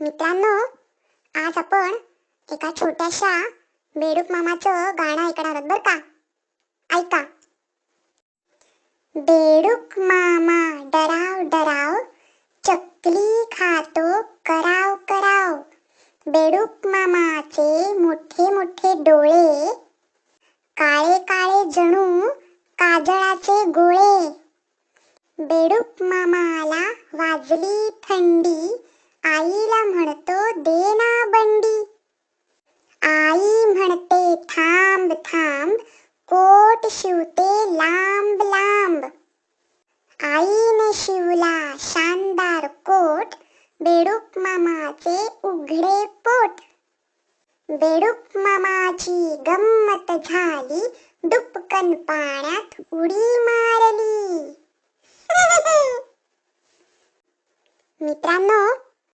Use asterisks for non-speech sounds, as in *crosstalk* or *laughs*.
मित्रांनो आज आपण एका छोट्याशा बेडूक मामाचं गाणं ऐकणार आहोत बरं का? ऐका. बेडूक मामा डराव डराव चकली खातो कराव कराव. बेडूक मामाचे मोठे मोठे डोळे काळे काळे जणू काजळाचे गोळे. बेडूक मामाला वाजली थंडी थांब थांब कोट शिवते लांब लांब. आईने शिवला शानदार कोट बेडूक मामाचे उघडे पोट. बेडूक मामाची गंमत झाली दुपकन पाण्यात उडी मारली. *laughs* मित्रांनो